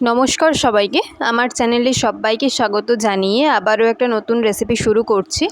নমস্কার সবাইকে। আমার চ্যানেলে সবাইকে স্বাগত জানিয়ে আবারও একটা নতুন রেসিপি শুরু করছি।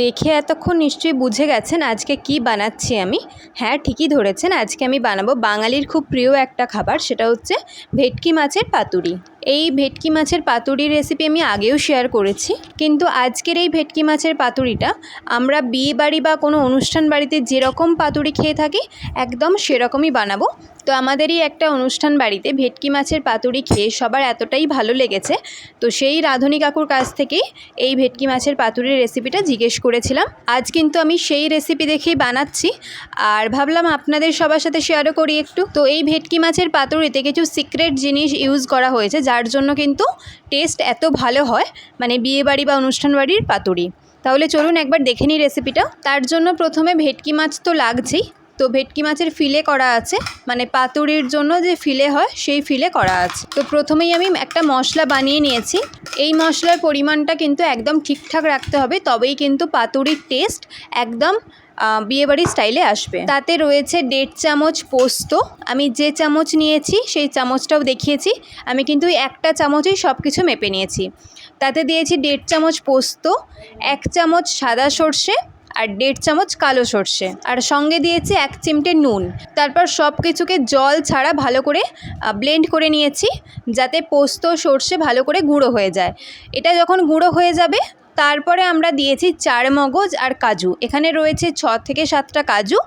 দেখে এতক্ষণ নিশ্চয়ই বুঝে গেছেন আজকে কি বানাচ্ছি আমি। হ্যাঁ ঠিকই ধরেছেন, আজকে আমি বানাবো বাঙালির খুব প্রিয় একটা খাবার, সেটা হচ্ছে ভেটকি মাছের পাতুরি। এই ভেটকি মাছের পাতুরির রেসিপি আমি আগেও শেয়ার করেছি। কিন্তু আজকের এই ভেটকি মাছের পাতুরিটা আমরা বিয়ে বাড়ি বা কোনো অনুষ্ঠান বাড়িতে যেরকম পাতুরি খেয়ে থাকি, একদম সেরকমই বানাবো। তো আমাদেরই একটা অনুষ্ঠান বাড়িতে ভেটকি মাছের পাতুরি খেয়ে সবার এতটাই ভালো লেগেছে। তো সেই রাঁধুনি কাকুর কাছ থেকেই এই ভেটকি মাছের পাতুরির রেসিপিটা জিজ্ঞেস করেছিলাম। আজ কিন্তু আমি সেই রেসিপি দেখেই বানাচ্ছি। আর ভাবলাম আপনাদের সবার সাথে শেয়ারও করি একটু। তো এই ভেটকি মাছের পাতুরিতে কিছু সিক্রেট জিনিস ইউজ করা হয়েছে যার জন্য কিন্তু টেস্ট এত ভালো হয় মানে বিয়ে বাড়ি বা অনুষ্ঠান বাড়ির পাতুরি। তাহলে চলুন একবার দেখে নিই রেসিপিটা তার জন্য প্রথমে ভেটকি মাছ তো লাগছেই। তো ভেটকি মাছের ফিলে করা আছে। মানে পাতুরির জন্য যে ফিলে হয়, সেই ফিলে করা আছে। তো প্রথমেই আমি একটা মশলা বানিয়ে নিয়েছি। এই মশলার পরিমাণটা কিন্তু একদম ঠিকঠাক রাখতে হবে, তবেই কিন্তু পাতুরির টেস্ট একদম বিয়েবাড়ির স্টাইলে আসবে। তাতে রয়েছে দেড় চামচ পোস্ত। আমি যে চামচ নিয়েছি, সেই চামচটাও দেখিয়েছি। আমি কিন্তু একটা চামচেই সব কিছু মেপে নিয়েছি। তাতে দিয়েছি দেড় চামচ পোস্ত, এক চামচ সাদা সর্ষে আর দেড় চামচ কালো সর্ষে। আর সঙ্গে দিয়েছি এক চিমটে নুন। তারপর সব কিছুকে জল ছাড়া ভালো করে ব্লেন্ড করে নিয়েছি, যাতে পোস্ত সর্ষে ভালো করে গুঁড়ো হয়ে যায়। এটা যখন গুঁড়ো হয়ে যাবে তারপরে আমরা দিয়েছি চার মগজ আর কাজু। এখানে রয়েছে ছ থেকে সাতটা কাজু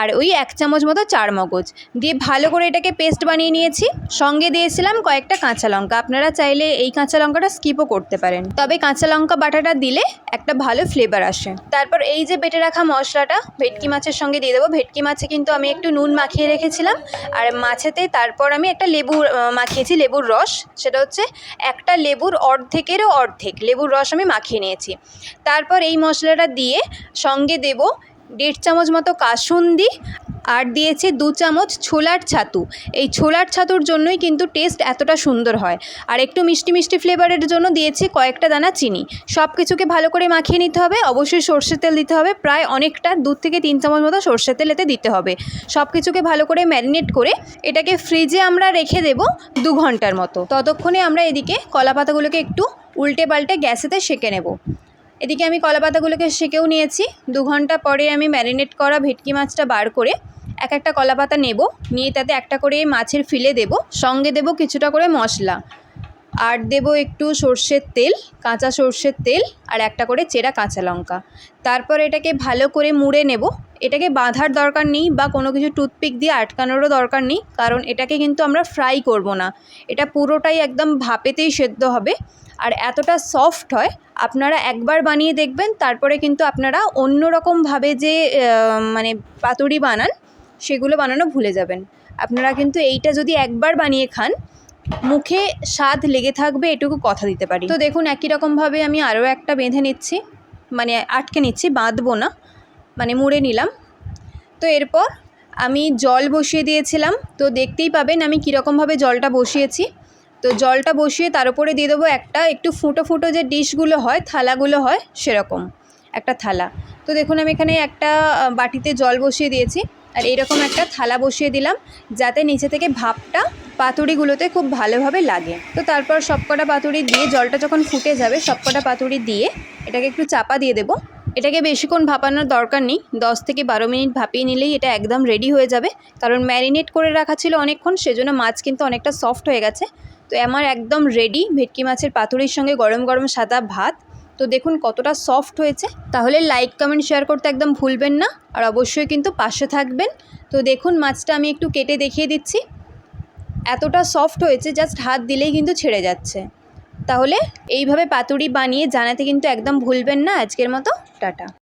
আর ওই এক চামচ মতো চার মগজ। দিয়ে ভালো করে এটাকে পেস্ট বানিয়ে নিয়েছি। সঙ্গে দিয়েছিলাম কয়েকটা কাঁচা লঙ্কা। আপনারা চাইলে এই কাঁচা লঙ্কাটা স্কিপও করতে পারেন। তবে কাঁচা লঙ্কা বাটাটা দিলে একটা ভালো ফ্লেভার আসে। তারপর এই যে বেটে রাখা মশলাটা, ভেটকি মাছের সঙ্গে দিয়ে দেবো। ভেটকি মাছে কিন্তু আমি একটু নুন মাখিয়ে রেখেছিলাম। আর মাছেতে তারপর আমি একটা লেবু মাখিয়েছি লেবুর রস। সেটা হচ্ছে একটা লেবুর অর্ধেকেরও অর্ধেক। লেবুর রস আমি মাখিয়ে নিয়েছি। তারপর এই মশলাটা দিয়ে সঙ্গে দেব দেড় চামচ মতো কাসুন্দি আর দিয়েছে দু চামচ ছোলার ছাতু। এই ছোলার ছাতুর জন্যই কিন্তু টেস্ট এতটা সুন্দর হয়। আর একটু মিষ্টি মিষ্টি ফ্লেভারের জন্য দিয়েছে কয়েকটা দানা চিনি। সব কিছুকে ভালো করে মাখিয়ে নিতে হবে। অবশ্যই সর্ষের তেল দিতে হবে। প্রায় অনেকটা দু থেকে তিন চামচ মতো সর্ষের তেল এতে দিতে হবে। সব কিছুকে ভালো করে ম্যারিনেট করে এটাকে ফ্রিজে আমরা রেখে দেব দু ঘণ্টার মতো। ততক্ষণে আমরা এদিকে কলা পাতাগুলোকে একটু উল্টে পাল্টে গ্যাসেতে সেঁকে নেব। এদিকে আমি কলা পাতাগুলোকে সেকেও নিয়েছি। দু ঘণ্টা পরে আমি ম্যারিনেট করা ভেটকি মাছটা বার করে এক একটা কলা পাতা নেব। নিয়ে তাতে একটা করে মাছের ফিলে দেব। সঙ্গে দেব কিছুটা করে মশলা। আর দেব একটু সর্ষের তেল, কাঁচা সর্ষের তেল আর একটা করে চেরা কাঁচা লঙ্কা। তারপর এটাকে ভালো করে মুড়ে নেব। এটাকে বাঁধার দরকার নেই বা কোনো কিছু টুথপিক দিয়ে আটকানোরও দরকার নেই। কারণ এটাকে কিন্তু আমরা ফ্রাই করব না। এটা পুরোটাই একদম ভাপেতেই সেদ্ধ হবে। আর এতটা সফট হয়, আপনারা একবার বানিয়ে দেখবেন, তারপরে কিন্তু আপনারা অন্য রকমভাবে যে মানে পাতুরি বানান, সেগুলো বানানো ভুলে যাবেন। আপনারা কিন্তু এইটা যদি একবার বানিয়ে খান, মুখে স্বাদ লেগে থাকবে, এটুকু কথা দিতে পারি। তো দেখুন, একই রকমভাবে আমি আরও একটা বেঁধে নিচ্ছি মানে আটকে নিচ্ছি, বাঁধবো না মানে মুড়ে নিলাম। তো এরপর আমি জল বসিয়ে দিয়েছিলাম, তো দেখতেই পাবেন আমি কীরকমভাবে জলটা বসিয়েছি। তো জলটা বসিয়ে তার উপরে দিয়ে দেবো একটা, একটু ফুটো ফুটো যে ডিশগুলো হয়, থালাগুলো হয়, সেরকম একটা থালা। তো দেখুন, আমি এখানে একটা বাটিতে জল বসিয়ে দিয়েছি। আর এইরকম একটা থালা বসিয়ে দিলাম, যাতে নিচে থেকে ভাপটা পাতুরিগুলোতে খুব ভালোভাবে লাগে। তো তারপর সবকটা পাতুড়ি দিয়ে জলটা যখন ফুটে যাবে, সবকটা পাতুরি দিয়ে এটাকে একটু চাপা দিয়ে দেবো। এটাকে বেশিক্ষণ ভাপানোর দরকার নেই। দশ থেকে বারো মিনিট ভাপিয়ে নিলেই এটা একদম রেডি হয়ে যাবে। কারণ ম্যারিনেট করে রাখা ছিল অনেকক্ষণ, সেজন্য মাছ কিন্তু অনেকটা সফট হয়ে গেছে। তো আমার একদম রেডি ভেটকি মাছের পাতুরির সঙ্গে গরম গরম সাদা ভাত। তো দেখুন কতটা সফট হয়েছে। তাহলে লাইক কমেন্ট শেয়ার করতে একদম ভুলবেন না। আর অবশ্যই কিন্তু পাশে থাকবেন। তো দেখুন মাছটা আমি একটু কেটে দেখিয়ে দিচ্ছি। এতটা সফট হয়েছে জাস্ট হাত দিলেই কিন্তু ছেড়ে যাচ্ছে। তাহলে এইভাবে পাতুরি বানিয়ে জানাতে কিন্তু একদম ভুলবেন না আজকের মতো। টাটা